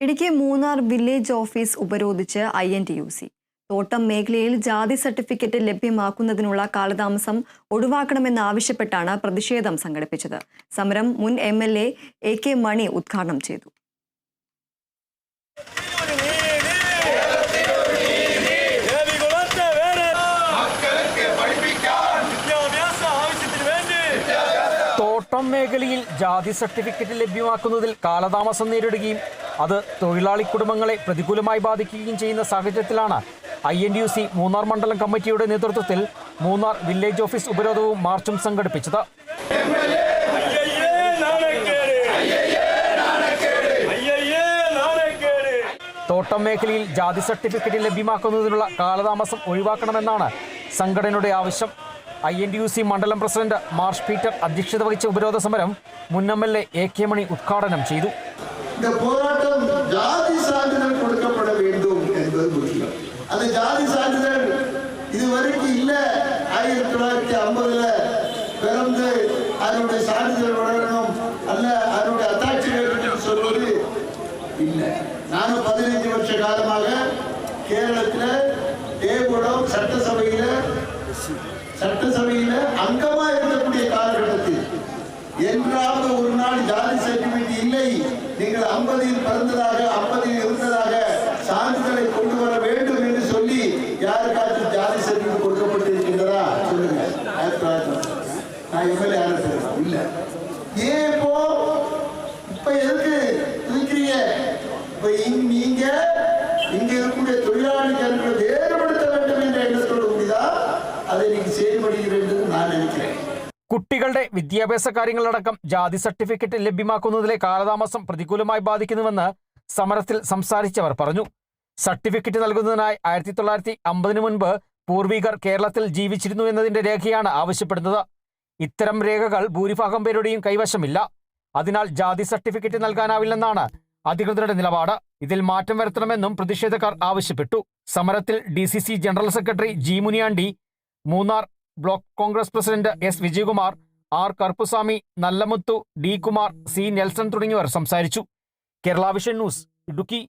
Idukki Munnar village office ഉപരോധിച്ച് I N T U C. തോട്ടം മേഖലയിൽ ജാതി സർട്ടിഫിക്കറ്റ് ലഭ്യമാക്കുന്നതിനുള്ള കാലതാമസം ഒഴിവാക്കണമെന്നാവശ്യപ്പെട്ടാണ് പ്രതിഷേധം സംഘടിപ്പിച്ചത്. സമരം മുൻ M L A A K Mani ഉദ്ഘാടനം ചെയ്തു. തോട്ടം മേഖലയിൽ ജാതി സർട്ടിഫിക്കറ്റ് ലഭ്യമാക്കുന്നതിൽ കാലതാമസം നേരിടുകയും അത് തൊഴിലാളി കുടുംബങ്ങളെ പ്രതികൂലമായി ബാധിക്കുകയും ചെയ്യുന്ന സാഹചര്യത്തിലാണ് I N U C Munnar മണ്ഡലം കമ്മിറ്റിയുടെ നേതൃത്വത്തിൽ മൂന്നാർ വില്ലേജ് ഓഫീസ് ഉപരോധവും മാർച്ചും സംഘടിപ്പിച്ചത്. തോട്ടം മേഖലയിൽ ജാതി സർട്ടിഫിക്കറ്റ് ലഭ്യമാക്കുന്നതിനുള്ള കാലതാമസം ഒഴിവാക്കണമെന്നാണ് സംഘടനയുടെ ആവശ്യം. ഐ എൻ യു സി മണ്ഡലം പ്രസിഡന്റ് മാർഷ് പീറ്റർ അധ്യക്ഷത വഹിച്ച ഉപരോധ സമരം മുൻ M L A K Mani ഉദ്ഘാടനം ചെയ്തു. ஜாதி சான்றிதழ் கொடுக்கப்பட வேண்டும் என்பது முக்கியம். அந்த ஜாதி சான்றிதழ் இதுவரைக்கும் இல்ல. ஆயிரத்தி தொள்ளாயிரத்தி ஐம்பதுல பிறந்து அதனுடைய சான்றிதழ் வழங்கணும் அல்ல அதனுடைய அத்தாட்சி வேண்டும் சொல்வது இல்லை. நானும் பதினைஞ்சு வருஷ காலமாக கேரளத்தில் தேவகுடம் சட்டசபையில் சட்டசபையில் அங்கமா இருக்கக்கூடிய காலகட்டத்தில். என்றாவது ஒரு நாள் ஜாதி சர்டிபிகேட் இல்லை. நீங்கள் ஐம்பதில் பிறந்ததாக ஐம்பதில் இருந்ததாக சான்றிதழை கொண்டு வர வேண்டும் என்று சொல்லி யாருக்காச்சும் ஜாதி சர்டிபிகேட் கொடுக்கப்பட்டிருக்கின்றதா? சொல்லுங்க. ஆயிரத்தி தொள்ளாயிரத்தி நான் எம்எல்ஏ ஆரம்பிச்சிருக்கேன் இல்ல. ஏன் இப்போ? இப்ப எதுக்கு இருக்கிறீங்க? இப்ப நீங்க இங்க இருக்கக்கூடிய தொழிலாளிகளுக்கு வேறு കുട്ടികളുടെ വിദ്യാഭ്യാസ കാര്യങ്ങളടക്കം ജാതി സർട്ടിഫിക്കറ്റ് ലഭ്യമാക്കുന്നതിലെ കാലതാമസം പ്രതികൂലമായി ബാധിക്കുന്നുവെന്ന് സമരത്തിൽ സംസാരിച്ചവർ പറഞ്ഞു. സർട്ടിഫിക്കറ്റ് നൽകുന്നതിനായി ആയിരത്തി തൊള്ളായിരത്തി അമ്പതിനു മുൻപ് പൂർവികർ കേരളത്തിൽ ജീവിച്ചിരുന്നു എന്നതിന്റെ രേഖയാണ് ആവശ്യപ്പെടുന്നത്. ഇത്തരം രേഖകൾ ഭൂരിഭാഗം പേരുടെയും കൈവശമില്ല. അതിനാൽ ജാതി സർട്ടിഫിക്കറ്റ് നൽകാനാവില്ലെന്നാണ് അധികൃതരുടെ നിലപാട്. ഇതിൽ മാറ്റം വരുത്തണമെന്നും പ്രതിഷേധക്കാർ ആവശ്യപ്പെട്ടു. സമരത്തിൽ D general secretary G Muniyandi Munnar block Congress president S Vijayakumar R Karuppuswamy Nallamuthu D Kumar C Nelson തുടങ്ങിയവർ സംസാരിച്ചു. Kerala vision news Idukki.